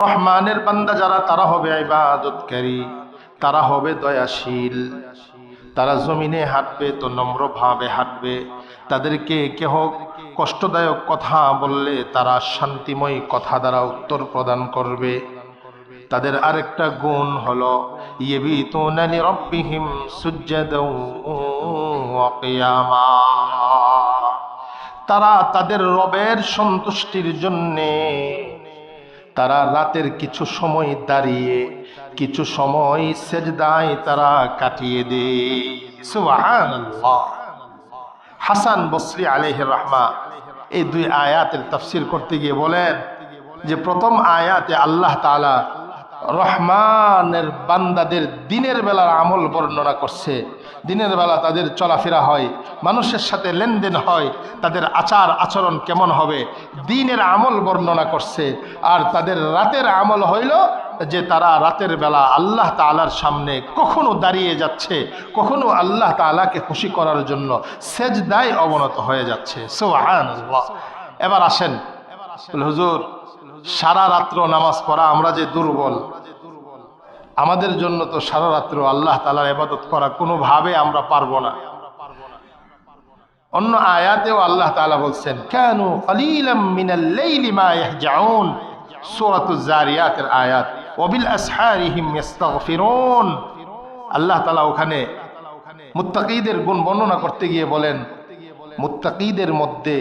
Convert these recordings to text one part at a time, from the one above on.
রহমানের বান্দা যারা, তারা হবে ইবাদতকারী তারা হবে দয়াশীল। তারা জমিনে হাঁটবে, তো নম্রভাবে হাঁটবে। তাদেরকে কেহ কষ্টদায়ক কথা বললে তারা শান্তিময় কথা দ্বারা উত্তর প্রদান করবে। তাদের আরেকটা গুণ হলো, ইয়েবিতুনা লিরাব্বিহিম সুজ্জাদাও ওয়া কিয়ামা। তারা তাদের রবের সন্তুষ্টির জন্যে তারা রাতের কিছু সময় দাঁড়িয়ে, কিছু সময় সেজদায় তারা কাটিয়ে দেয়। হাসান বসরি আলিহ রহমা এই দুই আয়াতের তাফসির করতে গিয়ে বলেন যে, প্রথম আয়াতে আল্লাহ তাআলা রহমানের বান্দাদের দিনের বেলার আমল বর্ণনা করছে। দিনের বেলা তাদের চলাফেরা হয়, মানুষের সাথে লেনদেন হয়, তাদের আচার আচরণ কেমন হবে, দিনের আমল বর্ণনা করছে। আর তাদের রাতের আমল হইল যে তারা রাতের বেলা আল্লাহ তালার সামনে কখনো দাঁড়িয়ে যাচ্ছে, কখনো আল্লাহ তালাকে খুশি করার জন্য সেজদায় অবনত হয়ে যাচ্ছে। সুবহানাল্লাহ। এবার আসেন। হুজুর সারা রাত্র নামাজ পড়া, আমরা যে দুর্বল। আমাদের জন্য তো সারা রাত্র আল্লাহ তালার এবাদত করা, কোনোভাবে আমরা পারব না। অন্য আয়াতেও আল্লাহ তাআলা বলছেন, কেন জারিয়াতের আয়াত ইস্তাগফিরুন আল্লাহ তাআলা ওখানে মুত্তাকিদের গুণ বর্ণনা করতে গিয়ে বলেন, মুত্তাকিদের মধ্যে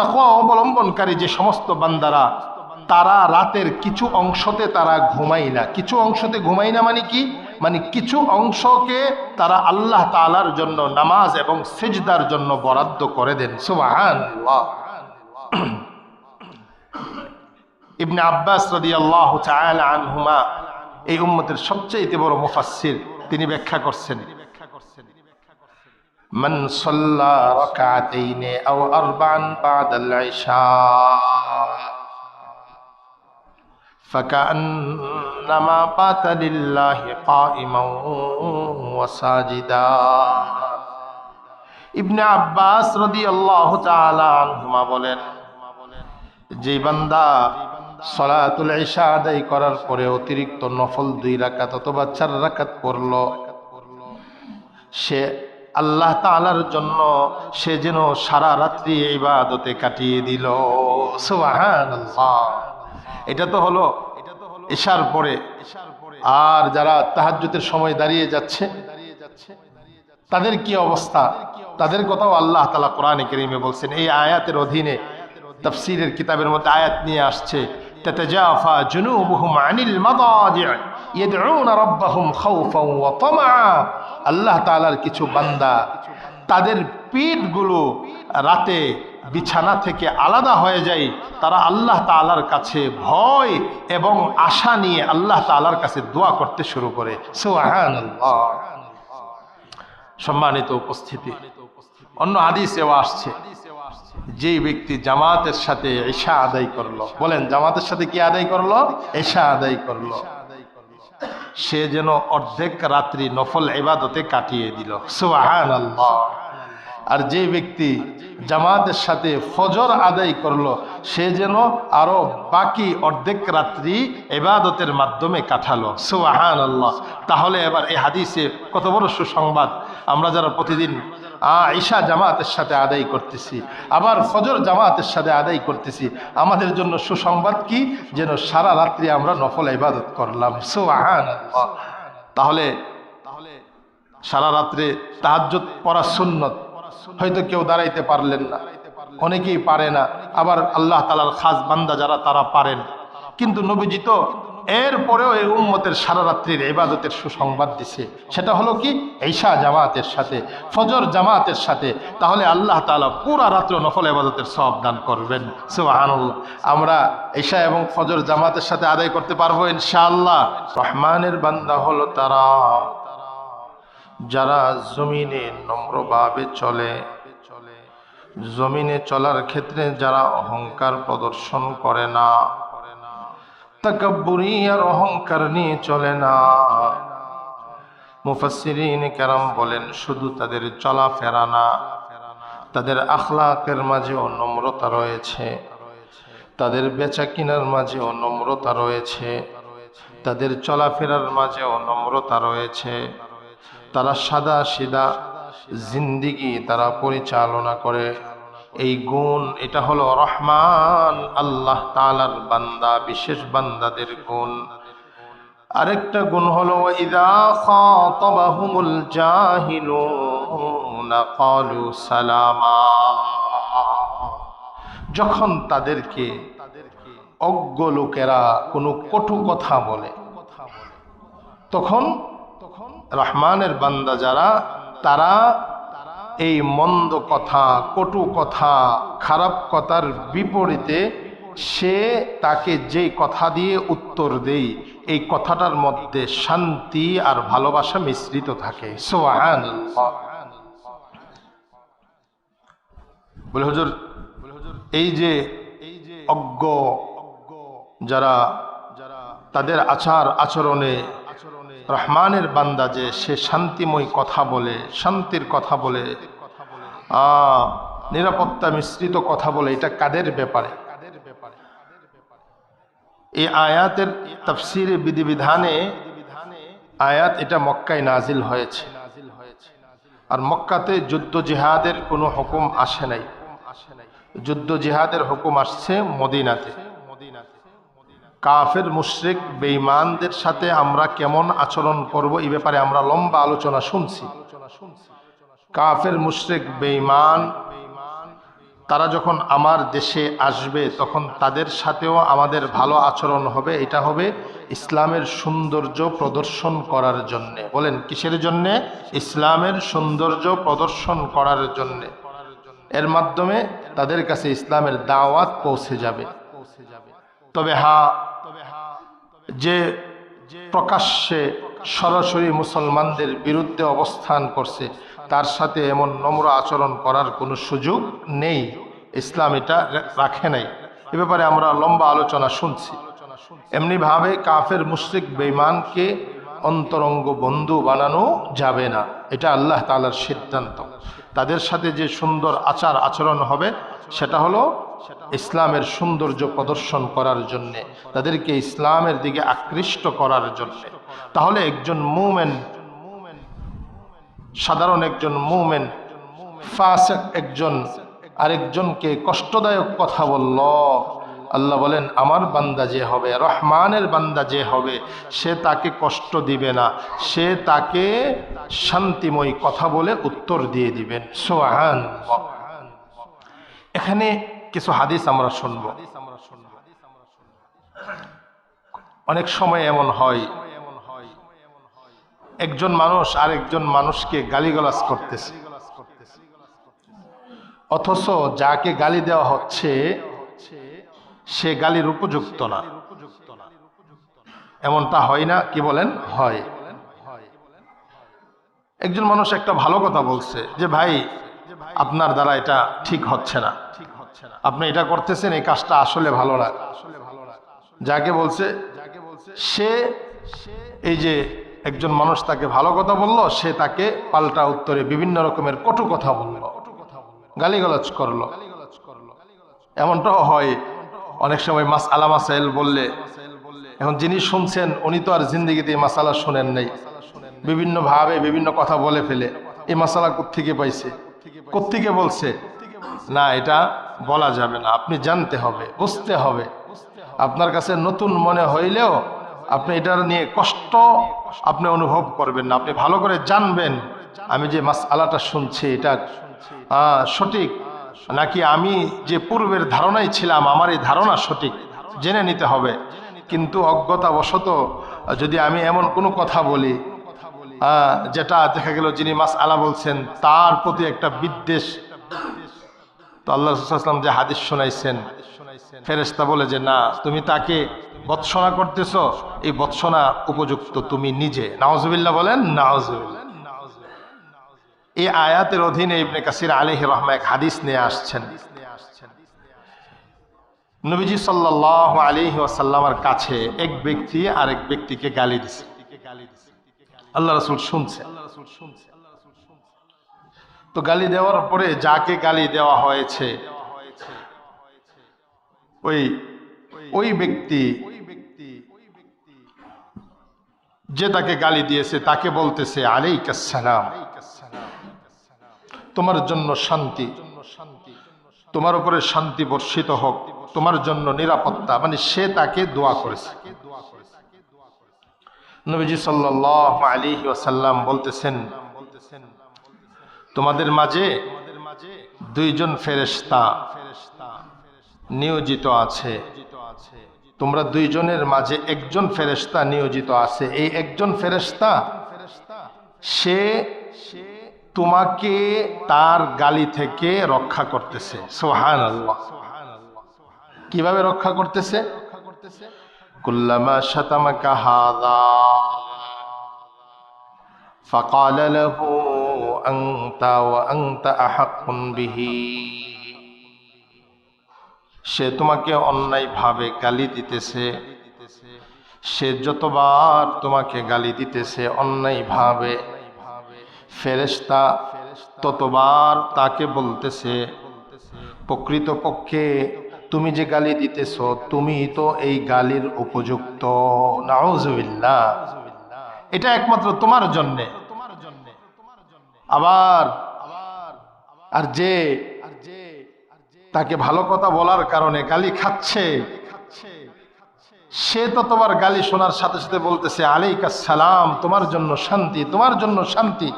তাকওয়া অবলম্বনকারী যে সমস্ত বান্দারা, তারা রাতের কিছু অংশতে তারা ঘুমাই না। কিছু অংশতে ঘুমাই না মানে কি? মানে কিছু অংশকে তারা আল্লাহ তালার জন্য নামাজ এবং সেজদার জন্য বরাদ্দ করে দেন। সুবহানাল্লাহ। ইবনে আব্বাস রাদিয়াল্লাহু তাআলা আনহুমা, এই উম্মতের সবচেয়ে বড় মুফাসসির, তিনি ব্যাখ্যা করছেন من صلى ركعتين أو أربعا بعد العشاء فكأنما بات لله قائما وساجدا ইবনে আব্বাস রাদিয়াল্লাহু তাআলা আনহুমা বলেন যে বান্দা সলাতুল ইশা আদায় করার পরে অতিরিক্ত নফল দুই রাকাত অথবা চার রাকাত পড়লো সে আল্লাহ তালার জন্য সে যেন সারা রাত্রি বাদতে কাটিয়ে দিল। এটা তো হলো এশার পরে। আর যারা তাহাজ্যতের সময় দাঁড়িয়ে যাচ্ছে, তাদের কি অবস্থা? তাদের কথাও আল্লাহ তালা কোরআনে কেরিমে বলছেন। এই আয়াতের অধীনে, তাফসিরের কিতাবের মধ্যে আয়াত নিয়ে আসছে, তেতেজাফা জুনুবুহুম আনিল মাদাজিআ আল্লাহ তালার কিছু বান্দা তাদের পিঠগুলো রাতে বিছানা থেকে আলাদা হয়ে যায়। তারা আল্লাহ তালার কাছে ভয় এবং আশা নিয়ে আল্লাহ তালার কাছে দোয়া করতে শুরু করে। সম্মানিত উপস্থিতি, অন্য আদি সেবা আসছে। যে ব্যক্তি জামাতের সাথে এশা আদায় করল, বলেন জামাতের সাথে কি আদায় করল? এশা আদায় করল। সে যেন অর্ধেক রাত্রি নফল এবাদতে কাটিয়ে দিল। সোহান আর যে ব্যক্তি জামাতের সাথে ফজর আদায় করল, সে যেন আরও বাকি অর্ধেক রাত্রি এবাদতের মাধ্যমে কাটালো। সোহান আল্লাহ তাহলে এবার এই হাদিসে কত বড় সুসংবাদ। আমরা যারা প্রতিদিন ঈশা জামাতের সাথে আদায় করতেছি, আবার ফজর জামাতের সাথে আদায় করতেছি। আমাদের জন্য সুসংবাদ কি? যেন সারা রাত্রি আমরা নফল ইবাদত করলাম। আল্লাহ তাহলে তাহলে সারা রাত্রে তাহাজ্জুদ পড়া সুন্নত। হয়তো কেউ দাঁড়াইতে পারলেন না। অনেকেই পারে না। আবার আল্লাহ তালার খাস বান্দা যারা, তারা পারেন কিন্তু নবীজি তো এরপরেও এই উম্মতের সারা রাত্রির ইবাদতের সুসংবাদ দিছে। সেটা হলো কি? ঈশা জামাতের সাথে, ফজর জামাতের সাথে। তাহলে আল্লাহ তালা পুরা রাত্র নফল ইবাদতের সব দান করবেন। সুবহানাল্লাহ। আমরা ঈশা এবং ফজর জামাতের সাথে আদায় করতে পারব ইনশাআল্লাহ। রহমানের বান্দা হলো তারা। যারা জমিনে নম্রভাবে চলে, জমিনে চলার ক্ষেত্রে যারা অহংকার প্রদর্শন করে না তাকাব্বুরি আর অহংকার নিয়ে চলে না। মুফাসসিরিন কেরাম বলেন, শুধু তাদের চলাফেরা না, তাদের আখলাকের মাঝেও নম্রতা রয়েছে, তাদের বেচা কিনার মাঝেও নম্রতা রয়েছে, তাদের চলাফেরার মাঝেও নম্রতা রয়েছে, তারা সাদা সিদা, জিন্দিগি তারা পরিচালনা করে। এই গুণ, এটা হলো রহমান, আল্লাহ তালার বান্দা, বিশেষ বান্দাদের গুণ। আরেকটা গুণ হলো ইদা সালামা। যখন তাদেরকে অজ্ঞ লোকেরা কোনো কটু কথা বলে তখন তখন রহমানের বান্দা যারা, তারা এই মন্দ কথা, কটু কথা, খারাপ কথার বিপরীতে সে তাকে যে কথা দিয়ে উত্তর দেই, এই কথাটার মধ্যে শান্তি আর ভালোবাসা মিশ্রিত থাকে। সোহান বলে এই যে এই যে অজ্ঞ যারা যারা তাদের আচার আচরণে রহমানের বান্দা যে সে শান্তিময় কথা বলে, শান্তির কথা বলে। নিরাপত্তা মিশ্রিত কথা বলে, এটা কাদের ব্যাপারে? এই আয়াতের তফসিরে বিধিবিধানে আয়াত এটা মক্কায় নাজিল হয়েছে। আর মক্কাতে যুদ্ধ জিহাদের কোনো হুকুম আসে নাই। যুদ্ধ জিহাদের হুকুম আসছে মদিনাতে। কাফের, মুশরিক, বেঈমানদের সাথে আমরা কেমন আচরণ করব এই ব্যাপারে আমরা লম্বা আলোচনা শুনছি। কাফের, মুশরিক, বেঈমান, তারা যখন আমার দেশে আসবে, তখন তাদের সাথেও আমাদের ভালো আচরণ হবে। এটা হবে ইসলামের সৌন্দর্য প্রদর্শন করার জন্যে। বলেন, কিসের জন্যে? ইসলামের সৌন্দর্য প্রদর্শন করার জন্যে। এর মাধ্যমে তাদের কাছে ইসলামের দাওয়াত পৌঁছে যাবে। তবে হ্যাঁ যে প্রকাশ্যে সরাসরি মুসলমানদের বিরুদ্ধে অবস্থান করছে, তার সাথে এমন নম্র আচরণ করার কোনো সুযোগ নেই। ইসলাম এটা রাখে নাই। এ ব্যাপারে আমরা লম্বা আলোচনা শুনছি। এমনিভাবে কাফের মুশরিক বেঈমানকে অন্তরঙ্গ বন্ধু বানানো যাবে না। এটা আল্লাহ তালার সিদ্ধান্ত। তাদের সাথে যে সুন্দর আচার আচরণ হবে, সেটা হলো ইসলামের সৌন্দর্য প্রদর্শন করার জন্যে, তাদেরকে ইসলামের দিকে আকৃষ্ট করার জন্যে। তাহলে একজন মুমেন, সাধারণ একজন মুমেন, ফাসেক একজন, আরেকজনকে কষ্টদায়ক কথা বলল, আল্লাহ বলেন, আমার বান্দা যে হবে, রহমানের বান্দা যে হবে, সে তাকে কষ্ট দিবে না, সে তাকে শান্তিময় কথা বলে উত্তর দিয়ে দিবেন। সোহান এখানে কিছু হাদিস আমরা শুনব। অনেক সময় এমন হয়, একজন মানুষ আরেকজন মানুষকে গালিগালাজ করতেছে। অথচ যাকে গালি দেওয়া হচ্ছে, সে গালির উপযুক্ত না। এমনটা হয় না, কি বলেন? হয়। একজন মানুষ একটা ভালো কথা বলছে যে, ভাই, আপনার দ্বারা এটা ঠিক হচ্ছে না। আপনি এটা করতেছেন, এই কাজটা আসলে ভালো না। যাকে বলছে, সে এই যে একজন মানুষ তাকে ভালো কথা বলল, সে তাকে পাল্টা উত্তরে বিভিন্ন রকমের কটু কথা বলল, গালিগালাজ করল। এমনটাও হয় অনেক সময় মাস আলা মাসাইল বললে। এখন যিনি শুনছেন, উনি তো আর জিন্দিগিতে এই মাসালা শোনেন নাই। বিভিন্নভাবে বিভিন্ন কথা বলে ফেলে। এই মাসালা কোত্থেকে পাইছে? কোত্থেকে বলছে? না, এটা বলা যাবে না। আপনি জানতে হবে, বুঝতে হবে। আপনার কাছে নতুন মনে হইলেও আপনি এটার নিয়ে কষ্ট আপনি অনুভব করবেন না। আপনি ভালো করে জানবেন। আমি যে মাস আলাটা শুনছি, এটা সঠিক? নাকি আমি যে পূর্বের ধারণাই ছিলাম আমার এই ধারণা সঠিক? জেনে নিতে হবে। কিন্তু অজ্ঞতাবশত যদি আমি এমন কোনো কথা বলি যেটা দেখা গেল যিনি মাস আলা বলছেন, তার প্রতি একটা বিদ্বেষ তো আল্লাহ রসুলাম যে হাদিস শোনাইছেন ফেরেস্তা বলে যে, না, তুমি তাকে বৎসনা করতেছ, এই বৎসনা উপযুক্ত তুমি নিজে। নাওজবিল্লা বলেন নাওজবিল্লা এই আয়াতের অধীনে ইবনে কাসির আলহ রহমা এক হাদিস নিয়ে আসছেন। নবীজি সাল্লাহ আলিহি ওয়াসাল্লামার কাছে এক ব্যক্তি আরেক ব্যক্তিকে গালি দিছে। আল্লাহ রসুল শুনছে। তো গালি দেওয়ার পরে যাকে গালি দেওয়া হয়েছে, ওই ওই ব্যক্তি যে তাকে গালি দিয়েছে, তাকে বলতেছে আলাইকাসসালাম তোমার জন্য শান্তি। তোমার উপরে শান্তি বর্ষিত হোক। তোমার জন্য নিরাপত্তা। মানে সে তাকে দোয়া করেছে। নবীজি সাল্লাহ আলী ওসাল্লাম বলতেছেন তোমাদের মাঝে দুইজন ফেরেশতা নিয়োজিত আছে তোমরা দুইজনের মাঝে একজন ফেরেশতা নিয়োজিত আছে এই একজন ফেরেশতা সে তোমাকে তার গালি থেকে রক্ষা করতেছে সোহান আল্লাহ কিভাবে রক্ষা করতেছে কুল্লামা শাতামাকা হাদা فقال له أنت وأنت أحق به সে তোমাকে অন্যায়ভাবে গালি দিতেছে সে যতবার তোমাকে গালি দিতেছে অন্যায়ভাবে ফেরেশতা ততবার তাকে বলতেছে প্রকৃতপক্ষে তুমি যে গালি দিতেছ তুমি তো এই গালির উপযুক্ত নাউজুবিল্লাহ এটা একমাত্র তোমার জন্যে আবার, আর যে তাকে ভালো কথা বলার কারণে গালি খাচ্ছে, সে তো তোমার গালি শোনার সাথে সাথে বলতেছে, আলাইকা সালাম, তোমার জন্য শান্তি, তোমার জন্য শান্তি।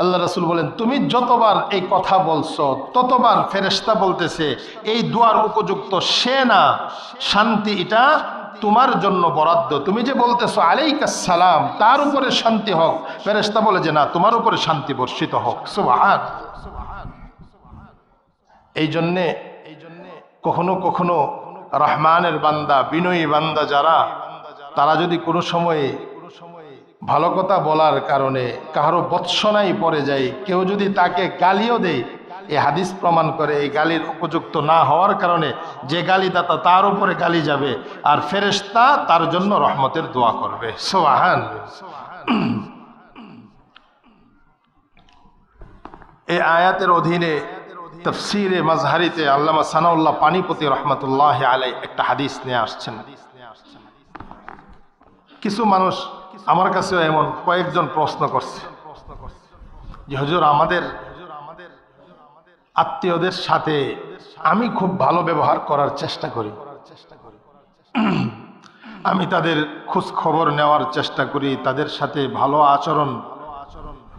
আল্লাহ রসুল বলেন, তুমি যতবার এই কথা বলছো, ততবার ফেরেস্তা বলতেছে, এই দুয়ার উপযুক্ত সে না, শান্তি এটা তোমার জন্য বরাদ্দ। তুমি যে বলতেছো, আলাইকা সালাম তার উপরে শান্তি হোক। ফেরেস্তা বলে যে, না, তোমার উপরে শান্তি বর্ষিত হোক। সুবহান। এই জন্যে এই জন্যে কখনো কখনো রহমানের বান্দা, বিনয়ী বান্দা যারা, তারা যদি কোনো সময়ে ভালো কথা বলার কারণে কারও বৎসনাই পড়ে যায়, কেউ যদি তাকে গালিও দেয় এই হাদিস প্রমাণ করে এই গালির উপযুক্ত না হওয়ার কারণে যে গালিদাতা তার উপরে গালি যাবে, আর ফেরেশতা তার জন্য রহমতের দোয়া করবে। সোহান এই আয়াতের অধীনে, তফসিরে মাজহারিতে আল্লামা সানাউল্লাহ পানিপতি রহমতুল্লাহ আলাই একটা হাদিস নিয়ে আসছেন। কিছু মানুষ আমার কাছেও এমন কয়েকজন প্রশ্ন করছে যে, হুজুর, আমাদের আত্মীয়দের সাথে আমি খুব ভালো ব্যবহার করার চেষ্টা করি। আমি তাদের খোঁজ খবর নেওয়ার চেষ্টা করি, তাদের সাথে ভালো আচরণ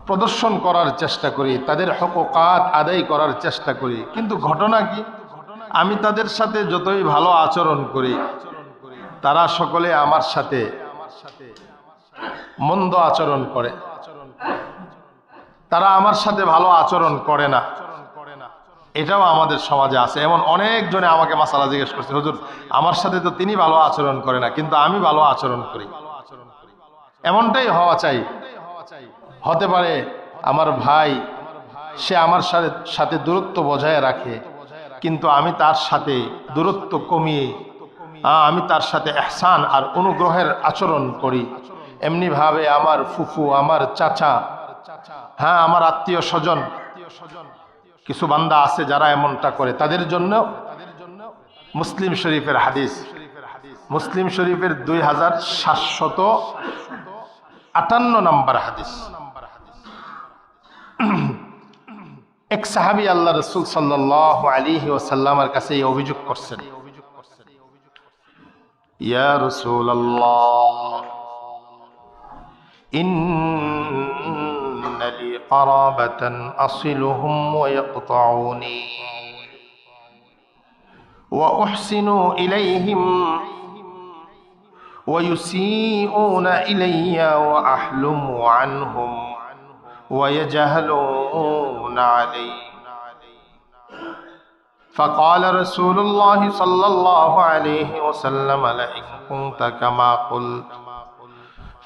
প্রদর্শন করার চেষ্টা করি, তাদের হকাত আদায় করার চেষ্টা করি। কিন্তু ঘটনা কি? আমি তাদের সাথে যতই ভালো আচরণ করি, তারা সকলে আমার সাথে মন্দ আচরণ করে। তারা আমার সাথে ভালো আচরণ করে না। এটাও আমাদের সমাজে আছে। এমন অনেকজনে আমাকে মাসালা জিজ্ঞেস করছে, হুজুর, আমার সাথে তো তিনি ভালো আচরণ করে না, কিন্তু আমি ভালো আচরণ করি। এমনটাই হওয়া চাই। হতে পারে আমার ভাই, সে আমার সাথে সাথে দূরত্ব বজায় রাখে, কিন্তু আমি তার সাথে দূরত্ব কমিয়ে আমি তার সাথে এহসান আর অনুগ্রহের আচরণ করি। এমনিভাবে আমার ফুফু, আমার চাচা হ্যাঁ আমার আত্মীয় স্বজন কিছু বান্দা আছে যারা এমনটা করে, তাদের জন্য মুসলিম শরীফের হাদিস। মুসলিম শরীফের দুই হাজার সাতশত আটান্ন নম্বর হাদিস। এক সাহাবি আল্লাহ রসুল সাল্লাহ আলী ওসাল্লামের কাছে এই অভিযোগ করছেন। ইয়া রসুল আল্লাহ إن لي قرابة أصلهم ويقطعوني. وأحسن إليهم ويسيئون إلي وأحلم عنهم ويجهلون علي. فقال رسول الله صلى الله عليه وسلم لئن كنت كما قلت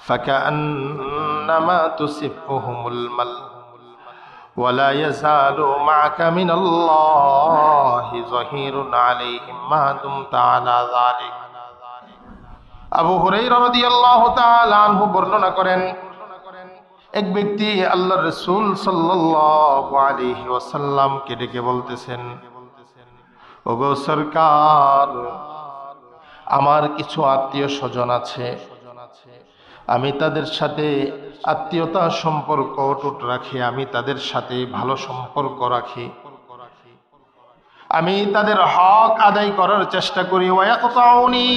فكأنما تسفهم المل ولا يزال معك من الله ظهير عليهم ما دمت على ذلك আবু হুরাইরা রাদিয়াল্লাহু তাআলা আনহু বর্ণনা করেন এক ব্যক্তি আল্লাহ রসুল সাল্লাল্লাহু আলাইহি ওয়াসাল্লামকে ডেকে বলতেছেন ওগো সরকার আমার কিছু আত্মীয় স্বজন আছে আমি তাদের সাথে আত্মীয়তা সম্পর্ক অটুট রাখি, আমি তাদের সাথে ভালো সম্পর্ক রাখি। আমি তাদের হক আদায় করার চেষ্টা করি ওয়াকতাউনি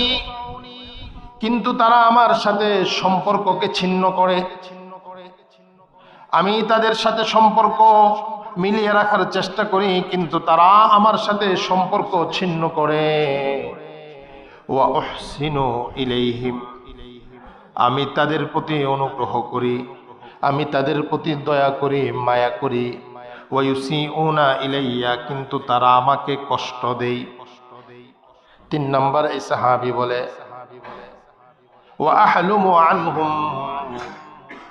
কিন্তু তারা আমার সাথে সম্পর্ককে ছিন্ন করে। আমি তাদের সাথে সম্পর্ক মিলিয়ে রাখার চেষ্টা করি, কিন্তু তারা আমার সাথে সম্পর্ক ছিন্ন করে। ওয়া ইলাইহিম। আমি তাদের প্রতি অনুগ্রহ করি, আমি তাদের প্রতি দয়া করি, মায়া করি। ওয়ুসি উনা ইলাইয়া, কিন্তু তারা আমাকে কষ্ট দেই তিন নম্বর এই সাহাবি বলে ও আহলুমু আনহুম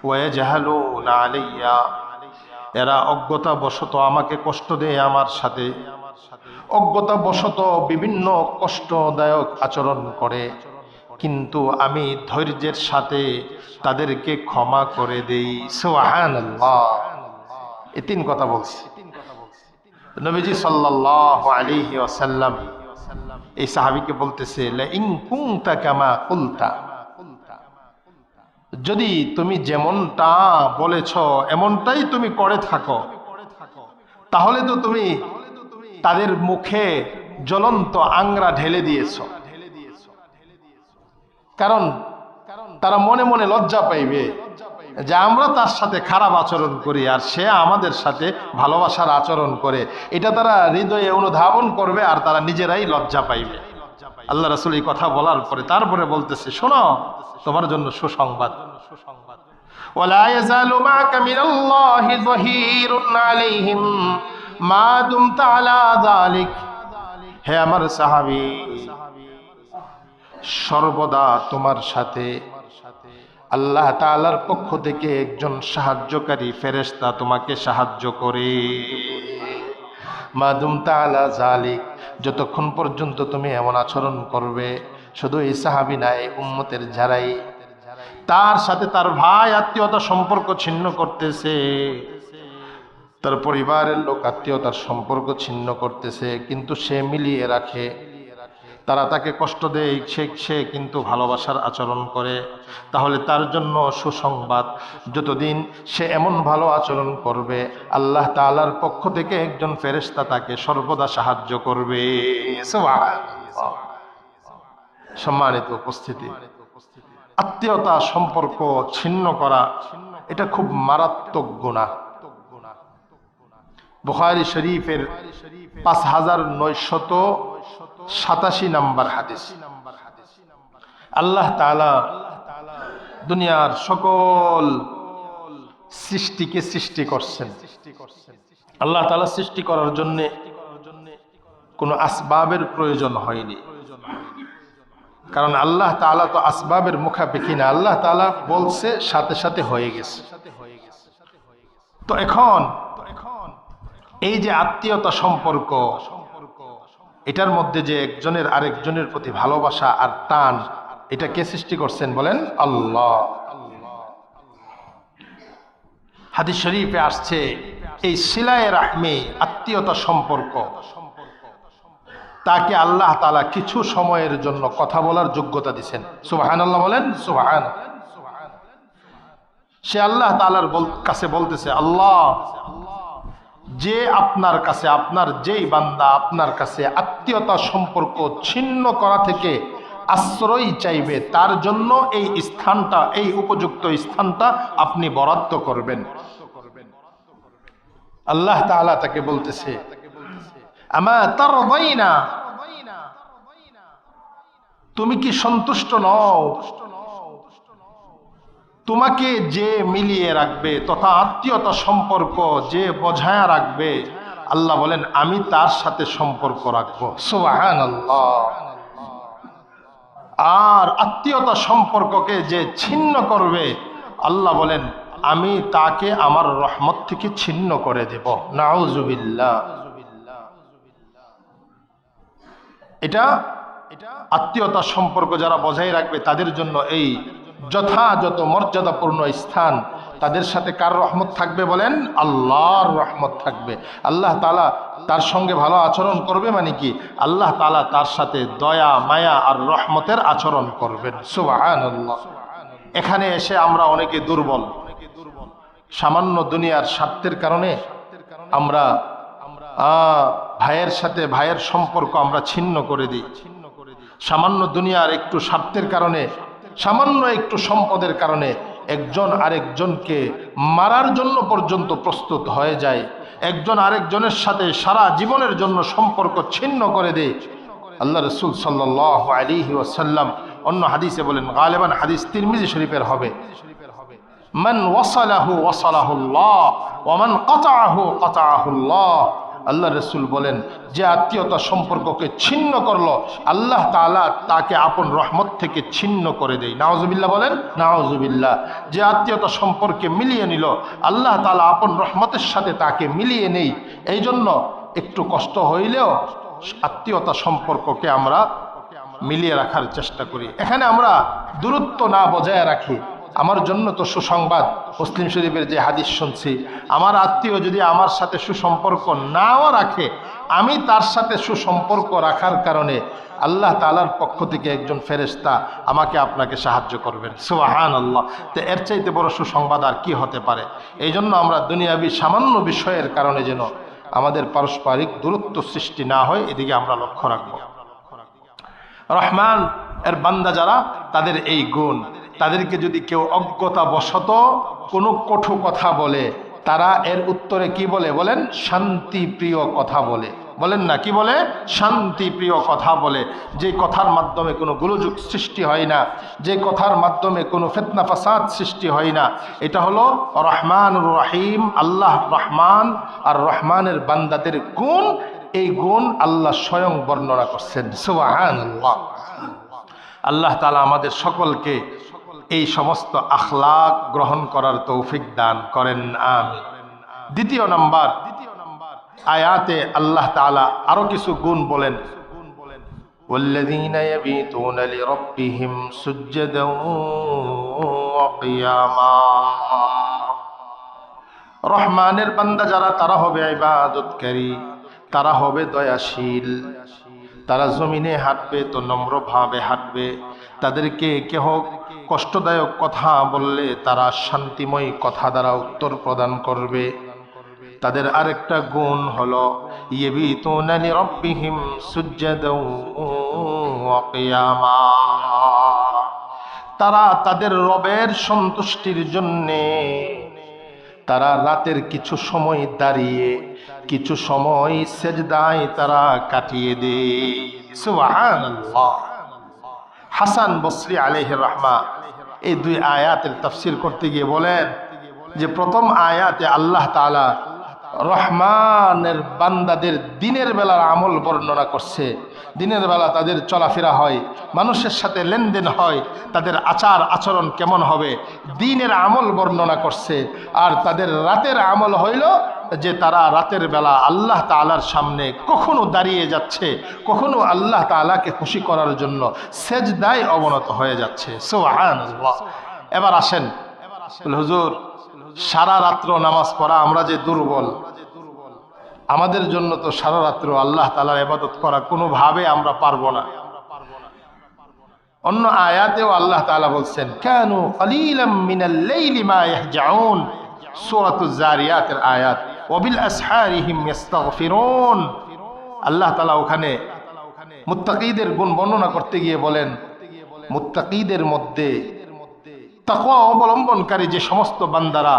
ওয়াজহালুনা আলাইয়া, এরা অজ্ঞতা বশত আমাকে কষ্ট দেয় আমার সাথে। অজ্ঞতা বশত বিভিন্ন কষ্টদায়ক আচরণ করে। কিন্তু আমি ধৈর্যের সাথে তাদেরকে ক্ষমা করে দেই। সুবহানাল্লাহ। এ তিন কথা বলছি। নবীজি সাল্লাল্লাহু আলাইহি ওয়াসাল্লাম এই সাহাবীকে বলতেছে কামা কুলতা। যদি তুমি যেমনটা বলেছ, এমনটাই তুমি করে থাকো, তাহলে তো তুমি তাদের মুখে জ্বলন্ত আংরা ঢেলে দিয়েছ। কারণ তারা মনে মনে লজ্জা পাইবে যে আমরা তার সাথে খারাপ আচরণ করি আর সে আমাদের সাথে ভালোবাসার আচরণ করে এটা তারা হৃদয়ে অনুধাবন করবে আর তারা নিজেরাই লজ্জা পাইবে আল্লাহ রাসুল এই কথা বলার পরে তারপরে বলতেছে শোনো তোমার জন্য সুসংবাদ ولا يزال معك من الله ظهير عليهم ما دمت على ذلك হে আমার সাহাবী সর্বদা তোমার সাথে। আল্লাহ তাআলার পক্ষ থেকে একজন সাহায্যকারী ফেরেশতা তোমাকে সাহায্য করে। মাদুম তাআলা জালিক যতক্ষণ পর্যন্ত তুমি এমন আচরণ করবে, শুধু এই সাহাবি নাই উম্মতের যারাই, তার সাথে তার ভাই আত্মীয়তা সম্পর্ক ছিন্ন করতেছে। তার পরিবারের লোক আত্মীয়তার সম্পর্ক ছিন্ন করতেছে, কিন্তু সে মিলিয়ে রাখে। তারা তাকে কষ্ট দেয়, সে সে কিন্তু ভালোবাসার আচরণ করে। তাহলে তার জন্য সুসংবাদ, যতদিন সে এমন ভালো আচরণ করবে, আল্লাহ তাআলার পক্ষ থেকে একজন ফেরেশতা তাকে সর্বদা সাহায্য করবে। সম্মানিত উপস্থিতি। আত্মীয়তা সম্পর্ক ছিন্ন করা, এটা খুব মারাত্মক গুণা বুখারি শরীফের পাঁচ হাজার নয়শত সাতাশি নাম্বার হাদিস। আল্লাহ তাআলা দুনিয়ার সকল সৃষ্টিকে সৃষ্টি করছেন। আল্লাহ তাআলা সৃষ্টি করার জন্য কোনো আসবাবের প্রয়োজন হয়নি। কারণ আল্লাহ তাআলা তো আসবাবের মুখাপেক্ষি না। আল্লাহ তালা বলছে, সাথে সাথে হয়ে গেছে। তো এখন এই যে আত্মীয়তা সম্পর্ক এটার মধ্যে যে একজনের আরেকজনের প্রতি ভালোবাসা আর টান, এটা কে সৃষ্টি করছেন বলেন? আল্লাহ। হাদিস শরীফে আসছে, এই সিলায় রাহমে আত্মীয়তা সম্পর্ক। তাকে আল্লাহ তালা কিছু সময়ের জন্য কথা বলার যোগ্যতা দিচ্ছেন সুবাহান আল্লাহ বলেন, সুবাহান। সে আল্লাহ তালার কাছে বলতেছে, আল্লাহ যে আপনার কাছে, আপনার যেই বান্দা আপনার কাছে আত্মীয়তা সম্পর্ক ছিন্ন করা থেকে আশ্রয় চাইবে, তার জন্য এই স্থানটা, এই উপযুক্ত স্থানটা আপনি বরাদ্দ করবেন। আল্লাহ তাআলা তাকে বলতেছে, আমা তার তুমি কি সন্তুষ্ট নও? তোমাকে যে মিলিয়ে রাখবে, তথা আত্মীয়তা সম্পর্ক যে বজায় রাখবে, আল্লাহ বলেন, আমি তার সাথে সম্পর্ক রাখব। সুবাহান আর আত্মীয়তা সম্পর্ককে যে ছিন্ন করবে, আল্লাহ বলেন, আমি তাকে আমার রহমত থেকে ছিন্ন করে দেব। নাউজুবিল্লাহ। এটা আত্মীয়তা সম্পর্ক যারা বজায় রাখবে, তাদের জন্য এই যথাযথ মর্যাদাপূর্ণ স্থান। তাদের সাথে কার রহমত থাকবে বলেন? আল্লাহর রহমত থাকবে। আল্লাহ তালা তার সঙ্গে ভালো আচরণ করবে মানে কি? আল্লাহ তালা তার সাথে দয়া, মায়া আর রহমতের আচরণ করবেন। সুবহানাল্লাহ। এখানে এসে আমরা অনেকে দুর্বল। সামান্য দুনিয়ার স্বার্থের কারণে আমরা ভাইয়ের সাথে ভাইয়ের সম্পর্ক আমরা ছিন্ন করে দিই। সামান্য দুনিয়ার একটু স্বার্থের কারণে সামান্য একটু সম্পদের কারণে একজন আরেকজনকে মারার জন্য পর্যন্ত প্রস্তুত হয়ে যায়। একজন আরেকজনের সাথে সারা জীবনের জন্য সম্পর্ক ছিন্ন করে দেয়। আল্লাহ রসুল সাল্লাহ আলী ওয়াসাল্লাম অন্য হাদিসে বলেন, গালেবান হাদিস তিরমিজি শরীফের হবে। মান ওয়াসালাহু ওয়াসালাহুল্লাহ ওমান কাতাহু কাতাহুল্লাহ আল্লাহ রসুল বলেন, যে আত্মীয়তা সম্পর্ককে ছিন্ন করল, আল্লাহ তাআলা তাকে আপন রহমত থেকে ছিন্ন করে দেয়। নাওজুবিল্লাহ বলেন, নাওজুবিল্লাহ। যে আত্মীয়তা সম্পর্কে মিলিয়ে নিল, আল্লাহ তালা আপন রহমতের সাথে তাকে মিলিয়ে নেই। এই জন্য একটু কষ্ট হইলেও আত্মীয়তা সম্পর্ককে আমরা মিলিয়ে রাখার চেষ্টা করি। এখানে আমরা দূরত্ব না বজায় রাখি। আমার জন্য তো সুসংবাদ, মুসলিম শরীফের যে হাদিস শুনছি। আমার আত্মীয় যদি আমার সাথে সুসম্পর্ক নাও রাখে, আমি তার সাথে সুসম্পর্ক রাখার কারণে আল্লাহ তালার পক্ষ থেকে একজন ফেরেস্তা আমাকে আপনাকে সাহায্য করবেন। সুবাহান আল্লাহ তো এর চাইতে বড় সুসংবাদ আর কি হতে পারে? এই জন্য আমরা দুনিয়াবি সামান্য বিষয়ের কারণে যেন আমাদের পারস্পরিক দূরত্ব সৃষ্টি না হয়, এদিকে আমরা লক্ষ্য রাখব। রহমান, এর বান্দা যারা, তাদের এই গুণ। তাদেরকে যদি কেউ অজ্ঞতা বশত কোনো কঠু কথা বলে, তারা এর উত্তরে কি বলে? বলেন, শান্তি প্রিয় কথা বলে। বলেন না, কি বলে? শান্তি প্রিয় কথা বলে। যে কথার মাধ্যমে কোনো গোলযোগ সৃষ্টি হয় না, যে কথার মাধ্যমে কোনো ফেতনা ফাসাদ সৃষ্টি হয় না। এটা হলো রহমান রহিম, আল্লাহ রহমান, আর রহমানের বান্দাদের গুণ। এই গুণ আল্লাহ স্বয়ং বর্ণনা করছেন। সুবাহান আল্লাহ তালা আমাদের সকলকে এই সমস্ত আখলাক গ্রহণ করার তৌফিক দান করেন আমি দ্বিতীয় নাম্বার আয়াতে আল্লাহ তালা আরো কিছু গুণ বলেন والذين يبيتون لربهم سجدا وقياما রহমানের বান্দা যারা তারা হবে ইবাদতকারী তারা হবে দয়াশীল তারা জমিনে হাঁটবে তো নম্রভাবে হাঁটবে তাদেরকে কেহ কষ্টদায়ক কথা বললে তারা শান্তিময় কথা দ্বারা উত্তর প্রদান করবে। তাদের আরেকটা গুণ হলো তারা তাদের রবের সন্তুষ্টির জন্যে, তারা রাতের কিছু সময় দাঁড়িয়ে, কিছু সময় সেজদায় তারা কাটিয়ে দেয়। সুবহানাল্লাহ। হাসান বসরি আলাইহির রহমা এই দুই আয়াতের তাফসির করতে গিয়ে বলেন যে প্রথম আয়াতে আল্লাহ তাআলা রহমানের বান্দাদের দিনের বেলার আমল বর্ণনা করছে। দিনের বেলা তাদের চলাফেরা হয়, মানুষের সাথে লেনদেন হয়, তাদের আচার আচরণ কেমন হবে, দিনের আমল বর্ণনা করছে। আর তাদের রাতের আমল হইল যে তারা রাতের বেলা আল্লাহ তালার সামনে কখনো দাঁড়িয়ে যাচ্ছে, কখনো আল্লাহ তালাকে খুশি করার জন্য সেজদায় অবনত হয়ে যাচ্ছে। সুবহানাল্লাহ। এবার আসেন। হুজুর, সারা রাত্র নামাজ পড়া আমরা যে দুর্বল আমাদের জন্য তো সারা রাত্র আল্লাহ তালার এবাদত করা কোনোভাবে আমরা পারব না। অন্য আয়াতেও আল্লাহ তাআলা বলছেন, কেন জারিয়াতের আয়াত আসহারিহিম আল্লাহ তাআলা ওখানে মুত্তাকিদের গুণ বর্ণনা করতে গিয়ে বলেন, মুত্তাকিদের মধ্যে তাকওয়া অবলম্বনকারী যে সমস্ত বান্দারা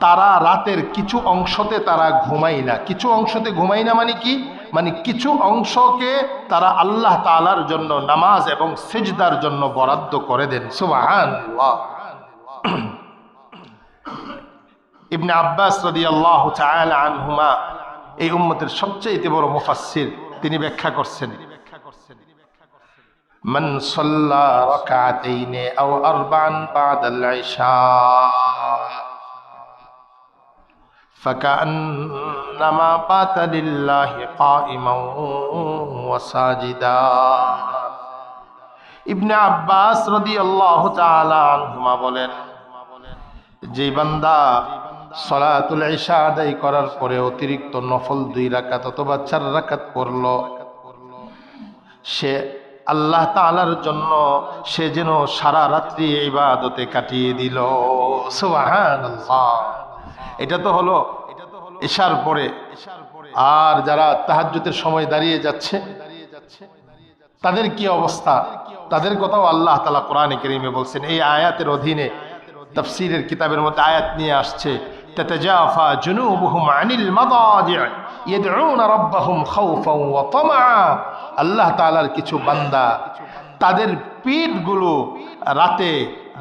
তারা রাতের কিছু অংশতে তারা ঘুমাই না কিছু অংশতে ঘুমাই না মানে কি মানে কিছু অংশকে তারা আল্লাহ তালার জন্য নামাজ এবং সেজদার জন্য বরাদ্দ করে দেন সুবহানাল্লাহ ইবনে আব্বাস রাদিয়াল্লাহু তাআলা আনহুমা এই উম্মতের সবচেয়ে বড় মুফাসসির তিনি ব্যাখ্যা করছেন من صلى ركعتين أو أربعا بعد العشاء فكأنما بات لله قائما وساجدا ইবনে আব্বাস রাদিয়াল্লাহু তাআলা আনহুমা বলেন যে বান্দা সলাতুল ঈশা আদায় করার পরে অতিরিক্ত নফল দুই রাকাত অথবা চার রাকাত পড়ল সে আল্লাহ তাআলার জন্য সে যেন সারা রাত্রি ইবাদতে কাটিয়ে দিল সুবহানাল্লাহ এটা তো হলো ঈশার পরে আর যারা তাহাজ্জুদের সময় দাঁড়িয়ে যাচ্ছে তাদের কি অবস্থা তাদের কথাও আল্লাহ তালা কোরআনে কেরিমে বলছেন এই আয়াতের অধীনে তাফসিরের কিতাবের মধ্যে আয়াত নিয়ে আসছে تتجافى جنوبهم عن المضاجع يدعون ربهم خوفا وطمعا আল্লাহ তাআলার কিছু বান্দা তাদের পিঠগুলো রাতে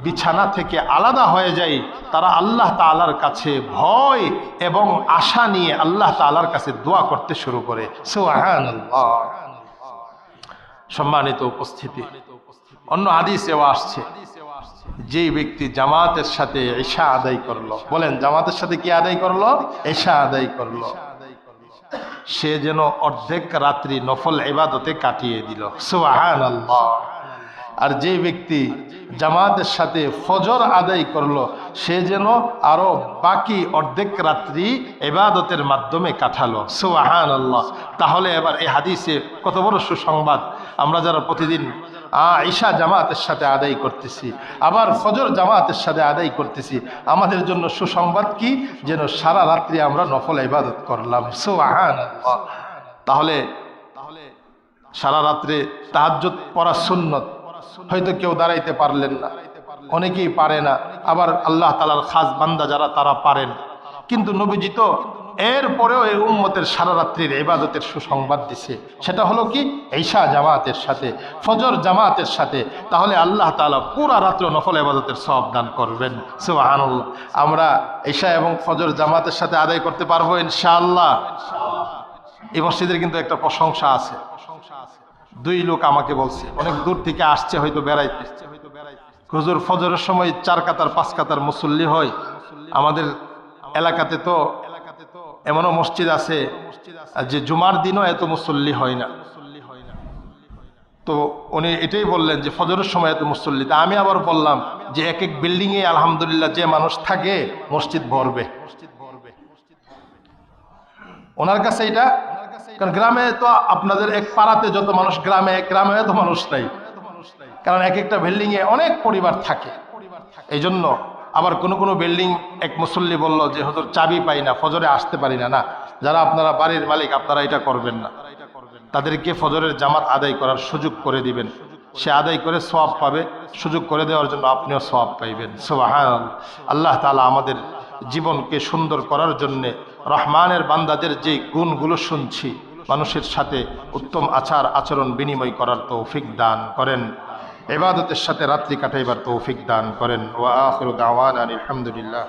বিছানা থেকে আলাদা হয়ে যায়, তারা আল্লাহ তাআলার কাছে ভয় এবং আশা নিয়ে আল্লাহ তালার কাছে দোয়া করতে শুরু করে। সম্মানিত উপস্থিতি। অন্য হাদিসেও আসছে, যে ব্যক্তি জামাতের সাথে ঈশা আদায় করল। বলেন, জামাতের সাথে কি আদায় করল? ঈশা আদায় করল। সে যেন অর্ধেক রাত্রি নফল ইবাদতে কাটিয়ে দিল। সুবহানাল্লাহ। আর যে ব্যক্তি জামাতের সাথে ফজর আদায় করল, সে যেন আরও বাকি অর্ধেক রাত্রি এবাদতের মাধ্যমে কাটালো। সুবাহান আল্লাহ তাহলে এবার এই হাদিসে কত বড় সুসংবাদ। আমরা যারা প্রতিদিন ঈশা জামাতের সাথে আদায় করতেছি, আবার ফজর জামাতের সাথে আদায় করতেছি, আমাদের জন্য সুসংবাদ কি? যেন সারা রাত্রি আমরা নফল ইবাদত করলাম। আল্লাহ তাহলে সারা রাত্রে তাহাজ্জুদ পড়া সুন্নত। হয়তো কেউ দাঁড়াইতে পারলেন না। অনেকেই পারে না। আবার আল্লাহ তালার খাস বান্দা যারা, তারা পারেন কিন্তু নবীজি তো এরপরেও এই উম্মতের সারা রাত্রির ইবাদতের সুসংবাদ দিছে। সেটা হলো কি? ঈশা জামাতের সাথে, ফজর জামাতের সাথে। তাহলে আল্লাহ তালা পুরা রাত্র নফল ইবাদতের সব দান করবেন। সুবহানাল্লাহ। আমরা ঈশা এবং ফজর জামাতের সাথে আদায় করতে পারব ইনশাআল্লাহ। এই মসজিদের কিন্তু একটা প্রশংসা আছে। দুই লোক আমাকে বলছে, অনেক দূর থেকে আসছে, হয়তো বেড়াইতে। হুজুর, ফজরের সময় চার কাতার, পাঁচ কাতার মুসল্লি হয়। আমাদের এলাকাতে তো এমনও মসজিদ আছে, যে জুমার দিনও এত মুসল্লি হয় না। তো উনি এটাই বললেন যে, ফজরের সময় এত মুসল্লি। তা আমি আবার বললাম যে, এক এক বিল্ডিংয়ে আলহামদুলিল্লাহ যে মানুষ থাকে, মসজিদ ভরবে। ওনার কাছে এটা কারণ গ্রামে তো আপনাদের এক পাড়াতে যত মানুষ, গ্রামে এক, গ্রামে এত মানুষ নাই। কারণ এক একটা বিল্ডিং এ অনেক পরিবার থাকে। এই জন্য আবার কোনো কোনো বিল্ডিং এক মুসল্লি বলল যে, হজুর, চাবি পাই না, ফজরে আসতে পারি না। না, যারা আপনারা বাড়ির মালিক, আপনারা এটা করবেন না। তাদেরকে ফজরের জামাত আদায় করার সুযোগ করে দিবেন। সে আদায় করে সওয়াব পাবে। সুযোগ করে দেওয়ার জন্য আপনিও সওয়াব পাইবেন। সোহান আল্লাহ তালা আমাদের জীবনকে সুন্দর করার জন্যে রহমানের বান্দাদের যে গুণগুলো শুনছি মানুষের সাথে উত্তম আচার আচরণ বিনিময় করার তৌফিক দান করেন। এবাদতের সাথে রাত্রি কাটাইবার তৌফিক দান করেন। ওয়া আখরুদ আওয়ান আলহামদুলিল্লাহ।